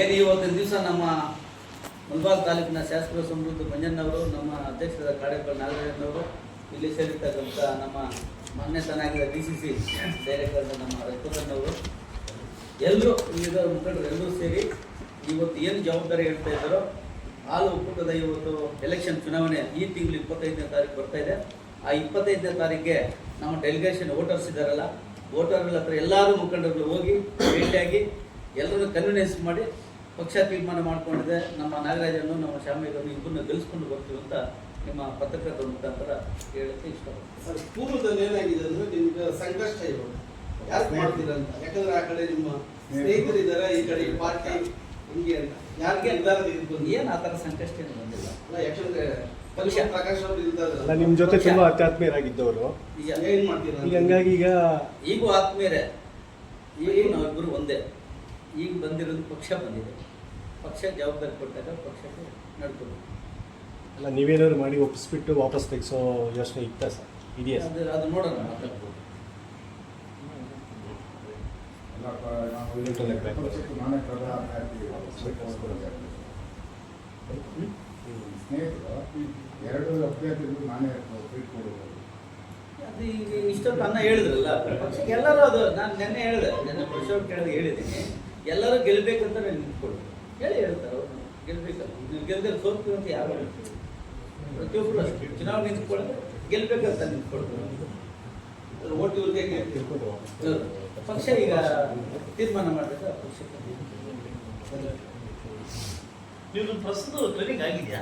ಏನು ಇವತ್ತಿನ ದಿವಸ ನಮ್ಮ ಮುಲ್ಬಾಗ್ ತಾಲೂಕಿನ ಶಾಸಕರು ಸಮೃದ್ಧ ಮಂಜಣ್ಣವರು, ನಮ್ಮ ಅಧ್ಯಕ್ಷರ ಕಾಡೇಪಲ್ ನಾಗರಾಜನವರು ಇಲ್ಲಿ ಸೇರಿರ್ತಕ್ಕಂಥ ನಮ್ಮ ಮಾನ್ಯತನಾಗಿದ್ದ ಡಿ ಸಿ ಸಿ ಡೈರೆಕ್ಟರ್ ನಮ್ಮ ರಘುವರನವರು ಎಲ್ಲರೂ ಇಲ್ಲಿದ್ದ ಮುಖಂಡರು ಎಲ್ಲರೂ ಸೇರಿ ಇವತ್ತು ಏನು ಜವಾಬ್ದಾರಿ ಹೇಳ್ತಾ ಇದ್ದಾರೋ, ಹಾಲು ಒಕ್ಕೂಟದ ಇವತ್ತು ಎಲೆಕ್ಷನ್ ಚುನಾವಣೆ ಈ ತಿಂಗಳು ಇಪ್ಪತ್ತೈದನೇ ತಾರೀಕು ಬರ್ತಾ ಇದೆ. ಆ ಇಪ್ಪತ್ತೈದನೇ ತಾರೀಕಿಗೆ ನಮ್ಮ ಡೆಲಿಗೇಷನ್ ವೋಟರ್ಸ್ ಇದ್ದಾರಲ್ಲ ವೋಟರ್ಗಳ ಹತ್ರ ಎಲ್ಲರೂ ಮುಖಂಡರುಗಳು ಹೋಗಿ ಭೇಟಿಯಾಗಿ ಎಲ್ಲರನ್ನು ಕನ್ವಿನೆನ್ಸ್ ಮಾಡಿ ಪಕ್ಷ ತೀರ್ಮಾನ ಮಾಡಿಕೊಂಡಿದೆ. ನಮ್ಮ ನಾಗರಾಜನ್ನು ನಮ್ಮ ಶ್ಯಾಮೇಗನ್ನು ಇಬ್ಬರನ್ನ ಗೆಲ್ಲಿಸ್ಕೊಂಡು ಬರ್ತೀವಿ ಅಂತ ನಿಮ್ಮ ಪತ್ರಕರ್ತರ ಮುಖಾಂತರ ಹೇಳಕ್ಕೆ ಇಷ್ಟಪಡ್ತೀನಿ. ಪೂರ್ವದಲ್ಲಿ ಏನಾಗಿದೆ ಅಂದ್ರೆ ನಿಮ್ಗೆ ಸಂಕಷ್ಟ ಇವಾಗ ಯಾರು ಮಾಡ್ತೀರ ಅಂತ? ಯಾಕಂದ್ರೆ ಆ ಕಡೆ ನಿಮ್ಮ ಸ್ನೇಹಿತರಿದ್ದಾರೆ ಈ ಕಡೆ ಪಾರ್ಟಿ ಹಿಂಗೆ ಅಂತ. ಯಾರಿಗೆ ನಿರ್ಧಾರ ತೆಗೆದುಕೊಂಡು ಏನು ಆ ಥರ ಸಂಕಷ್ಟ ಏನು ಬಂದಿಲ್ಲ. ಅಲ್ಲ ಯಾಕಂದ್ರೆ ಪಕ್ಷ ಪ್ರಕಾಶ್ ಅವರು ನಿಮ್ಮ ಜೊತೆ ತುಂಬಾ ಅತ್ಯಾತ್ಮೀಯರಾಗಿದ್ದವರು. ಈಗ ಏನು ಮಾಡ್ತೀರಾ ಈಗ ಹಂಗಾಗಿ ಈಗ ಈಗೂ ಆತ್ಮೀಯರೇ. ಈಗೂ ನಾವಿಬ್ಬರು ಒಂದೇ. ಈಗ ಬಂದಿರೋದು ಪಕ್ಷ ಬಂದಿದೆ. ಪಕ್ಷ ಜವಾಬ್ದಾರಿ ಕೊಟ್ಟಾಗ ಪಕ್ಷಕ್ಕೆ ನಡ್ಕೊಂಡು ಅಲ್ಲ ನೀವೇನಾದ್ರು ಮಾಡಿ ಒಪ್ಪಿಸ್ಬಿಟ್ಟು ವಾಪಸ್ ತೆಗೆಸೋ ಯೋಚನೆ ಇತ್ತ ಸರ್? ಇದೆಯಾ ಅದು ಅದು ನೋಡೋಣ ಮಾತಾಡ್ಬೋದು. ಸ್ನೇಹಿತರು ಎರಡು ಅಭ್ಯರ್ಥಿಗಳು ನಾನೇ ಟ್ರೀಟ್ ಕೊಡೋದು ಅದು ಈಗ ಇಷ್ಟೊತ್ತು ಅನ್ನ ಹೇಳಿದ್ರಲ್ಲ ಪಕ್ಷಕ್ಕೆ ಎಲ್ಲರೂ ಅದು ನಾನು ನೆನ್ನೆ ಹೇಳಿದೆ ನೆನ್ನೆ ಪಕ್ಷ ಕೇಳಿದಾಗ ಹೇಳಿದ್ದೀನಿ. ಎಲ್ಲರೂ ಗೆಲ್ಬೇಕಂತ ನಾನು ನಿಂತ್ಕೊಳ್ಳಿ ಹೇಳಿ ಹೇಳ್ತಾರೆ ಅವ್ರು. ಗೆಲ್ಬೇಕಲ್ಲ. ನೀವು ಗೆಲ್ದಲ್ಲಿ ಸೋತ್ತೀವಿ ಅಂತ ಯಾರು ಪ್ರತಿಯೊಬ್ಬರು ಅಷ್ಟೇ. ಚುನಾವಣೆ ನಿಂತ್ಕೊಳ್ಳೋದು ಗೆಲ್ಬೇಕಂತ ನಿಂತ್ಕೊಳ್ತಾರೆ. ಓಟ್ ಇವ್ರಿಗೆ ಪಕ್ಷ ಈಗ ತೀರ್ಮಾನ ಮಾಡಬೇಕು? ಆ ಪಕ್ಷಕ್ಕೆ ನೀವು ಪ್ರಸ್ತುತ ಟ್ರೈನಿಂಗ್ ಆಗಿದೆಯಾ?